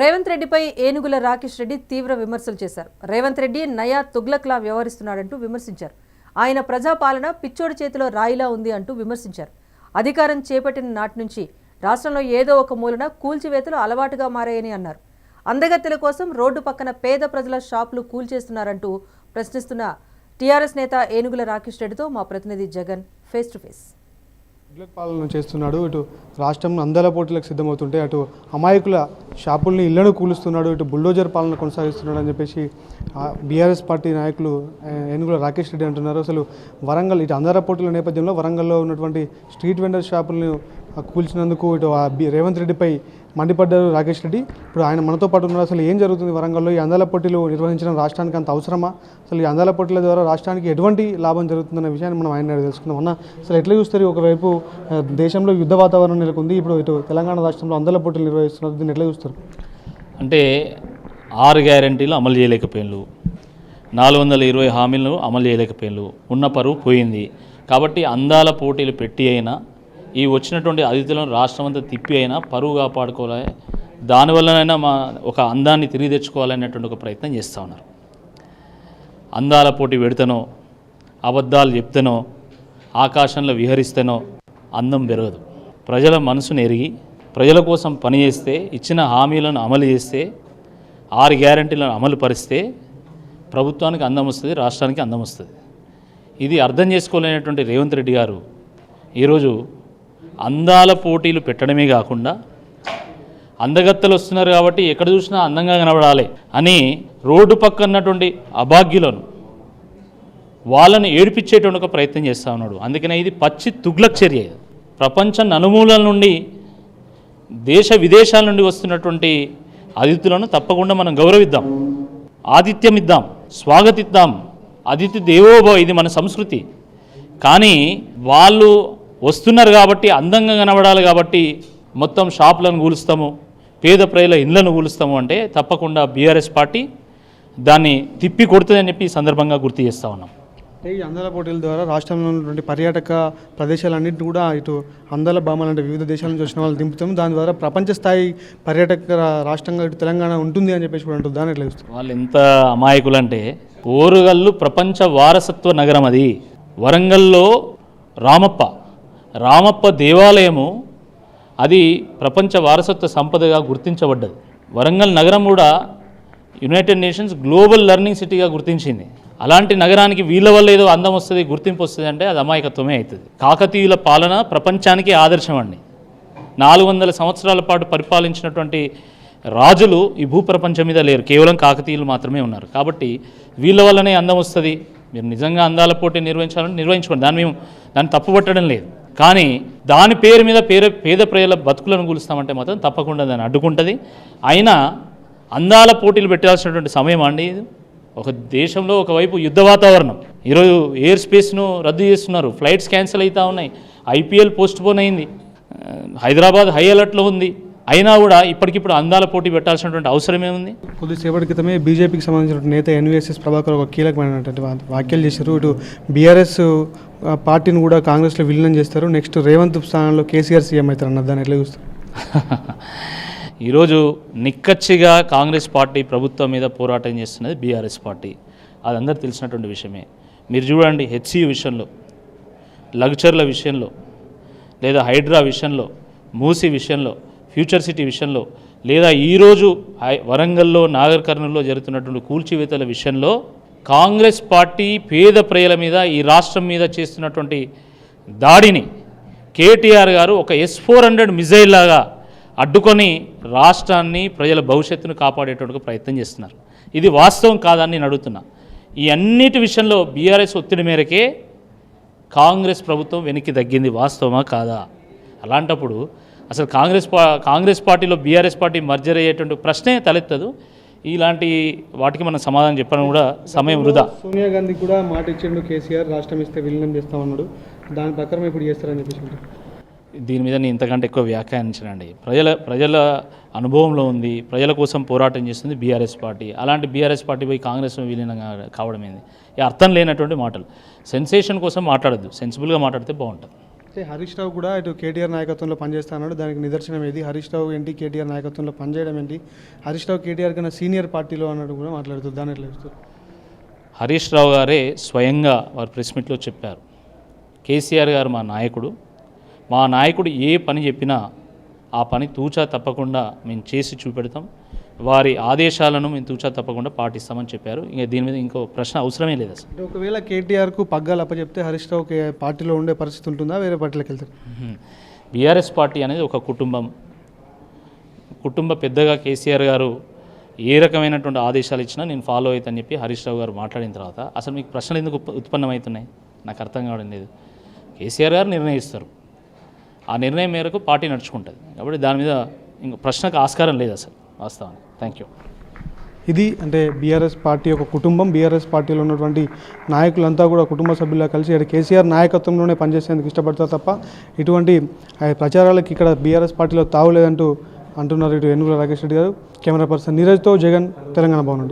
రేవంత్ రెడ్డిపై ఏనుగుల రాకేష్ రెడ్డి తీవ్ర విమర్శలు చేశారు. రేవంత్ రెడ్డి నయా తుగ్లక్లా వ్యవహరిస్తున్నాడంటూ విమర్శించారు. ఆయన ప్రజాపాలన పిచ్చోడి చేతిలో రాయిలా ఉంది అంటూ విమర్శించారు. అధికారం చేపట్టిన నాటి నుంచి రాష్ట్రంలో ఏదో ఒక మూలన కూల్చివేతలు అలవాటుగా మారాయని అన్నారు. అందగత్తెల కోసం రోడ్డు పక్కన పేద ప్రజల షాపులు కూల్చేస్తున్నారంటూ ప్రశ్నిస్తున్న టీఆర్ఎస్ నేత ఏనుగుల రాకేష్ రెడ్డితో మా ప్రతినిధి Jagan face to face. Tughlaq పాలన చేస్తున్నాడు ఇటు రాష్ట్రం అందాల పోటీలకు సిద్ధమవుతుంటే అటు అమాయకుల షాపుల్ని ఇళ్ళను కూలుస్తున్నాడు ఇటు బుల్డోజర్ పాలన కొనసాగిస్తున్నాడు అని చెప్పేసి బీఆర్ఎస్ పార్టీ నాయకులు ఏనుగుల రాకేష్ రెడ్డి అంటున్నారు. అసలు వరంగల్ ఇటు అందాల పోటీల నేపథ్యంలో వరంగల్లో ఉన్నటువంటి స్ట్రీట్ వెండర్ షాపులను కూల్చినందుకు ఇటు రేవంత్ రెడ్డిపై మండిపడ్డారు రాకేష్ రెడ్డి. ఇప్పుడు ఆయన మనతో పాటు ఉన్నారు. అసలు ఏం జరుగుతుంది వరంగల్లో? ఈ అందాల పోటీలు నిర్వహించడం రాష్ట్రానికి అంత అవసరమా? అసలు ఈ అందాల పోటీల ద్వారా రాష్ట్రానికి ఎటువంటి లాభం జరుగుతుందన్న విషయాన్ని మనం ఆయన తెలుసుకుందాం అన్న. అసలు ఎట్లా చూస్తారు? ఒకవైపు దేశంలో యుద్ధ వాతావరణం నెలకొంది. ఇప్పుడు ఇటు తెలంగాణ రాష్ట్రంలో అందాల పోటీలు నిర్వహిస్తున్నారు. దీన్ని ఎట్లా చూస్తారు? అంటే ఆరు గ్యారంటీలు అమలు చేయలేకపోయినారు నాలుగు వందల ఇరవై హామీలను అమలు చేయలేకపోయినారు ఉన్న పరువు పోయింది. కాబట్టి అందాల పోటీలు పెట్టి అయినా ఈ వచ్చినటువంటి అతిథులను రాష్ట్రం అంతా తిప్పి అయినా పరువు కాపాడుకోవాలి దానివల్లనైనా మా ఒక అందాన్ని తిరిగి తెచ్చుకోవాలనేటువంటి ఒక ప్రయత్నం చేస్తూ ఉన్నారు. అందాల పోటీ పెడితేనో అబద్ధాలు చెప్తేనో ఆకాశంలో విహరిస్తేనో అందం పెరగదు. ప్రజల మనసును ఎరిగి ప్రజల కోసం పనిచేస్తే ఇచ్చిన హామీలను అమలు చేస్తే ఆరు గ్యారంటీలను అమలు పరిస్తే ప్రభుత్వానికి అందం వస్తుంది రాష్ట్రానికి అందం వస్తుంది. ఇది అర్థం చేసుకోలేనటువంటి రేవంత్ రెడ్డి గారు ఈరోజు అందాల పోటీలు పెట్టడమే కాకుండా అందగత్తలు వస్తున్నారు కాబట్టి ఎక్కడ చూసినా అందంగా కనబడాలి అని రోడ్డు పక్క ఉన్నటువంటి అభాగ్యులను వాళ్ళని ఏడిపించేటువంటి ఒక ప్రయత్నం చేస్తూ ఉన్నాడు. అందుకనే ఇది పచ్చి తుగ్లక్ చర్య ప్రపంచ ప్రపంచం నలుమూలల నుండి దేశ విదేశాల నుండి వస్తున్నటువంటి అతిథులను తప్పకుండా మనం గౌరవిద్దాం. ఆతిథ్యం ఇద్దాం. స్వాగతిద్దాం. అతిథి దేవోభవ ఇది మన సంస్కృతి. కానీ వాళ్ళు వస్తున్నారు కాబట్టి అందంగా కనబడాలి కాబట్టి మొత్తం షాపులను కూలుస్తాము పేద ప్రజల ఇళ్ళను కూలుస్తాము అంటే తప్పకుండా బీఆర్ఎస్ పార్టీ దాన్ని తిప్పి కొడుతుందని చెప్పి ఈ సందర్భంగా గుర్తు చేస్తా ఉన్నాం. ఈ అందాల పోటీల ద్వారా రాష్ట్రంలో ఉన్నటువంటి పర్యాటక ప్రదేశాలన్నింటినీ కూడా ఇటు అందాల భామాలు అంటే వివిధ దేశాల నుంచి వచ్చిన వాళ్ళు దింపుతాం దాని ద్వారా ప్రపంచ స్థాయి పర్యాటక రాష్ట్రంగా ఇటు తెలంగాణ ఉంటుంది అని చెప్పేసి కూడా అంటుంది దాని ఎట్లా వాళ్ళు ఎంత అమాయకులంటే ఓరుగల్లు ప్రపంచ వారసత్వ నగరం అది. వరంగల్లో రామప్ప రామప్ప దేవాలయము అది ప్రపంచ వారసత్వ సంపదగా గుర్తించబడ్డది. వరంగల్ నగరం కూడా యునైటెడ్ నేషన్స్ గ్లోబల్ లెర్నింగ్ సిటీగా గుర్తించింది. అలాంటి నగరానికి వీళ్ళ వల్ల ఏదో అందం వస్తుంది గుర్తింపు వస్తుంది అంటే అది అమాయకత్వమే అవుతుంది. కాకతీయుల పాలన ప్రపంచానికి ఆదర్శం అండి. నాలుగు వందల సంవత్సరాల పాటు పరిపాలించినటువంటి రాజులు ఈ భూప్రపంచం మీద లేరు. కేవలం కాకతీయులు మాత్రమే ఉన్నారు. కాబట్టి వీళ్ళ వల్లనే అందం వస్తుంది. మీరు నిజంగా అందాల పోటీ నిర్వహించాలని నిర్వహించుకోండి. దాన్ని మేము దాన్ని తప్పుపట్టడం లేదు. కానీ దాని పేరు మీద పేద పేద ప్రజల బతుకులను కూలుస్తామంటే మాత్రం తప్పకుండా దాన్ని అడ్డుకుంటుంది. అయినా అందాల పోటీలు పెట్టాల్సినటువంటి సమయం అండి ఇది. ఒక దేశంలో ఒకవైపు యుద్ధ వాతావరణం. ఈరోజు ఎయిర్ స్పేస్ను రద్దు చేస్తున్నారు. ఫ్లైట్స్ క్యాన్సిల్ అవుతూ ఉన్నాయి. ఐపీఎల్ పోస్ట్ పోన్ అయింది. హైదరాబాద్ హై అలర్ట్లో ఉంది. అయినా కూడా ఇప్పటికిప్పుడు అందాల పోటీ పెట్టాల్సినటువంటి అవసరం ఏముంది? కొద్దిసేపటి క్రితమే బీజేపీకి సంబంధించిన నేత ఎన్వీఎస్ఎస్ ప్రభాకర్ ఒక కీలకమైనటువంటి వ్యాఖ్యలు చేశారు. ఇటు బీఆర్ఎస్ పార్టీని కూడా కాంగ్రెస్లో విలీనం చేస్తారు. నెక్స్ట్ రేవంత్ స్థానంలో కేసీఆర్ సీఎం అవుతారు అన్న దాన్ని ఎట్లా చూస్తారు? ఈరోజు నిక్కచ్చిగా కాంగ్రెస్ పార్టీ ప్రభుత్వం మీద పోరాటం చేస్తున్నది బీఆర్ఎస్ పార్టీ. అది అందరు తెలిసినటువంటి విషయమే. మీరు చూడండి హెచ్సియు విషయంలో లగ్చర్ల విషయంలో లేదా హైడ్రా విషయంలో మూసి విషయంలో ఫ్యూచర్ సిటీ విషయంలో లేదా ఈరోజు వరంగల్లో నాగర్ జరుగుతున్నటువంటి కూల్చివేతల విషయంలో కాంగ్రెస్ పార్టీ పేద ప్రజల మీద ఈ రాష్ట్రం మీద చేస్తున్నటువంటి దాడిని కేటీఆర్ గారు ఒక ఎస్ ఫోర్ హండ్రెడ్ మిజైల్ లాగా అడ్డుకొని రాష్ట్రాన్ని ప్రజల భవిష్యత్తును కాపాడేటువంటి ప్రయత్నం చేస్తున్నారు. ఇది వాస్తవం కాదని నేను అడుగుతున్నా. ఈ అన్నిటి విషయంలో బీఆర్ఎస్ ఒత్తిడి మేరకే కాంగ్రెస్ ప్రభుత్వం వెనక్కి తగ్గింది వాస్తవమా కాదా? అలాంటప్పుడు అసలు కాంగ్రెస్ పా కాంగ్రెస్ పార్టీలో బీఆర్ఎస్ పార్టీ మర్జర్ అయ్యేటువంటి ప్రశ్నే తలెత్తదు. ఇలాంటి వాటికి మనం సమాధానం చెప్పడం కూడా సమయం వృధా. సోనియా గాంధీ కూడా మాట ఇచ్చిండు కేసీఆర్ రాష్ట్రం ఇస్తే విలీనం చేస్తామన్నాడు దాని ప్రకారం ఇప్పుడు చేస్తారని చెప్పేసి. దీని మీద నేను ఇంతకంటే ఎక్కువ వ్యాఖ్యానించనండి ప్రజల ప్రజల అనుభవంలో ఉంది ప్రజల కోసం పోరాటం చేస్తుంది బీఆర్ఎస్ పార్టీ. అలాంటి బీఆర్ఎస్ పార్టీ పోయి కాంగ్రెస్ విలీనం కావడం ఏంది? ఈ అర్థం లేనటువంటి మాటలు. సెన్సేషన్ కోసం మాట్లాడద్దు. సెన్సిబుల్గా మాట్లాడితే బాగుంటుంది. అయితే హరీష్ రావు కూడా ఇటు కేటీఆర్ నాయకత్వంలో పనిచేస్తున్నాడు దానికి నిదర్శనం ఏది హరీష్ రావు ఏంటి? కేటీఆర్ నాయకత్వంలో పనిచేయడం ఏంటి? హరీష్ రావు కేటీఆర్ కన్నా సీనియర్ పార్టీలో అన్నట్టు కూడా మాట్లాడుతుంది దాని ఎట్లా హరీష్ రావు గారే స్వయంగా వారు ప్రెస్ మీట్లో చెప్పారు. కేసీఆర్ గారు మా నాయకుడు. మా నాయకుడు ఏ పని చెప్పినా ఆ పని తూచా తప్పకుండా మేము చేసి చూపెడతాం. వారి ఆదేశాలను మేము తూచా తప్పకుండా పాటిస్తామని చెప్పారు. ఇంకా దీని మీద ఇంకో ప్రశ్న అవసరమే లేదు అసలు. ఒకవేళ కేటీఆర్కు పగ్గాలు అప్పచెప్తే హరీష్ రావు పార్టీలో ఉండే పరిస్థితి ఉంటుందా? వేరే పార్టీలోకి వెళ్తారు? బీఆర్ఎస్ పార్టీ అనేది ఒక కుటుంబం. కుటుంబ పెద్దగా కేసీఆర్ గారు ఏ రకమైనటువంటి ఆదేశాలు ఇచ్చినా నేను ఫాలో అవుతానని చెప్పి హరీష్ రావు గారు మాట్లాడిన తర్వాత అసలు మీకు ప్రశ్నలు ఎందుకు ఉత్ప- ఉత్పన్నమవుతున్నాయి? నాకు అర్థం కావడం లేదు. కేసీఆర్ గారు నిర్ణయిస్తారు. ఆ నిర్ణయం మేరకు పార్టీ నడుచుకుంటుంది. కాబట్టి దాని మీద ఇంకో ప్రశ్నకు ఆస్కారం లేదు అసలు. వాస్తవానికి థ్యాంక్ యూ ఇది అంటే బీఆర్ఎస్ పార్టీ యొక్క కుటుంబం. బీఆర్ఎస్ పార్టీలో ఉన్నటువంటి నాయకులంతా కూడా కుటుంబ సభ్యుల్లో కలిసి ఇక్కడ కేసీఆర్ నాయకత్వంలోనే పనిచేసేందుకు ఇష్టపడతారు తప్ప ఇటువంటి ఆ, ప్రచారాలకు ఇక్కడ బీఆర్ఎస్ పార్టీలో తావులేదంటూ అంటున్నారు ఇటు ఎన్నుగుల రాకేష్ రెడ్డి గారు. కెమెరా పర్సన్ నీరజ్తో జగన్ తెలంగాణ భవన్